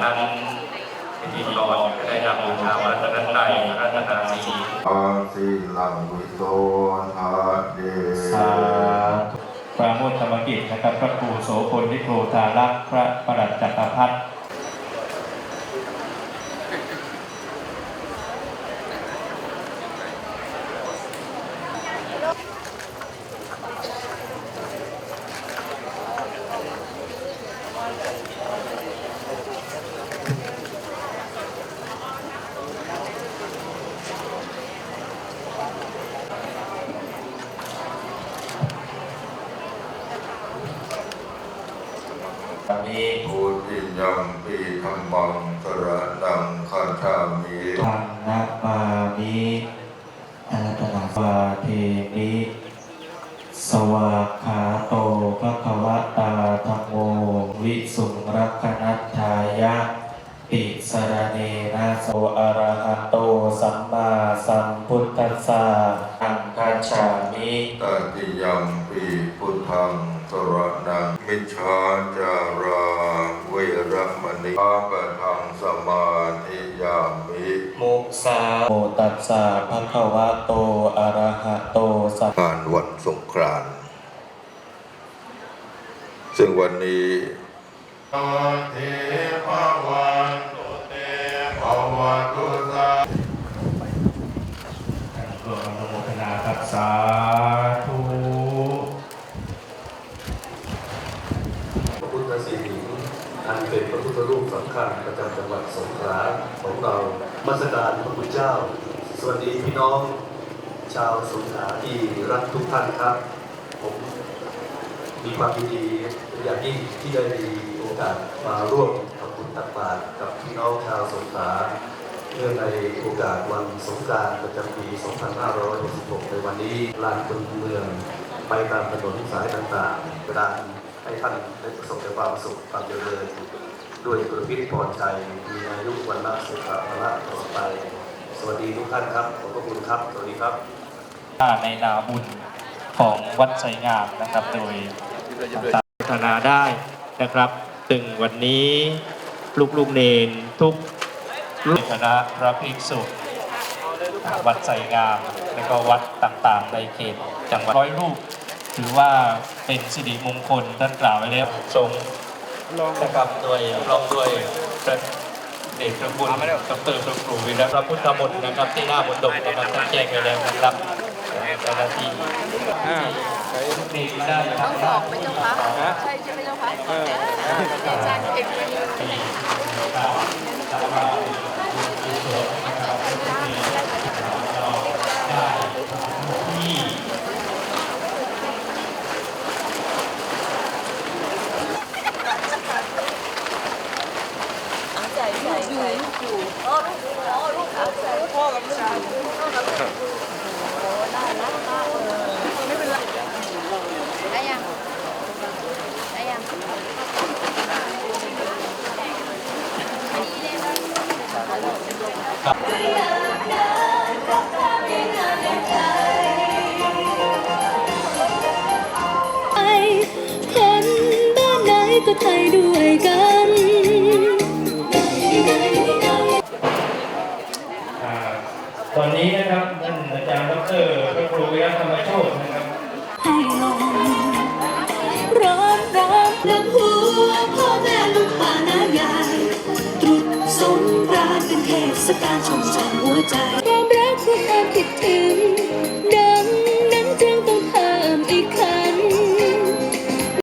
ทั้งพิธีกรก็ได้นำบูชาวัฒนตรัยรัตนาสีอาศิลังวิโสทาเด สาธุปราโมทธรรมกิจนะครับพระครูโสพลนิโครธารักษ์พระประหลัดจักรพรร ดิมีปุติยัมปีธรรมังสรนังคาชามิทางนามามิอารัตนาสวาเทมิสวากขาโตภะคะวะตาธัมโมวิสุงรักขนัตถายะติสรเนนะโสอะระหะโตสัมมาสัมพุทธัสสะอังคาฉามิตติยัมปีพุทธัง สรนังมิจฉาจาราเวรมณีอาปะทังสมาธิยามิมุสาโมตัสสะภะคะวะโตอะระหะโตสัมงานวันสงกรานต์ซึ่งวันนี้เทภวันตุเตภวตุสารวมอนุโมทนาครับสาธุ พระพุทธสิหิงอันเป็นพระพุทธรูปสำ คัญประจำจังหวัดสงขลาของเรามาสการพระพุทธเจ้า สวัสดีพี่น้องชาวสงขลาที่รักทุกท่านครับ ผมมีความยินดีอย่างยิ่งที่ได้มีโอกาสมาร่วมทำบุญตักบาตรกับพี่น้องชาวสงขลาเนื่องในโอกาสวันสงกรานต์ประจำปี 2566 ในวันนี้ลานคนเมือง ไปตามถนนสายต่างๆกระดานให้ท่านได้ประสบแต่ความสุขความเจริญ ด้วยประพิษพรชัยมีอายุวันละสุขภาระต่อไป สวัสดีทุกท่านครับ ขอบพระคุณครับ สวัสดีครับในนาบุญของวัดไสงามนะครับ โดยต่างพัฒนาได้นะครับซึ่งวันนี้ลูกลูกๆเนนทุกลูกคณะพระภิกษุวัดไสงาม และก็วัดต่างๆ ในเขตจังหวัดร้อยลูกถือว่าเป็นสิริมงคลท่านกล่าวไว้แล้วทรง นะครับโดยรองด้วยพระเดชพระคุณดรพระครูวิรพระพุทธมนต์นะครับที่หน้ามนตบนะครับท่านแจ้งไว้แล้วนะครับเจ้าหน้าที่ทุกทีได้ทำหน้าไม่ที่เจ้าคะใช่ใช่ไหมเจ้าคะเออใช่เองใส่ใส่ใส่อยู่อ๋อลูกอ๋อลูกค่ะใส่ พ่อกับลูกพ่อกับลูกโอ้น่ารักมากเลยไม่เป็นไรได้ยังได้ยังไปคนบ้านไหนก็ไทยด้วยกัน ตอนนี้นะครับท่านอาจารย์ดรพระครูวิรธรรมโชตนะครับให้ลงร้อนร้อนน้ำหัวพ่อแม่ลูกป่าน้ายายตรุษสงกรานต์เป็นเทศกาลชมใจหัวใจความรักคือความคิดถึงเดิ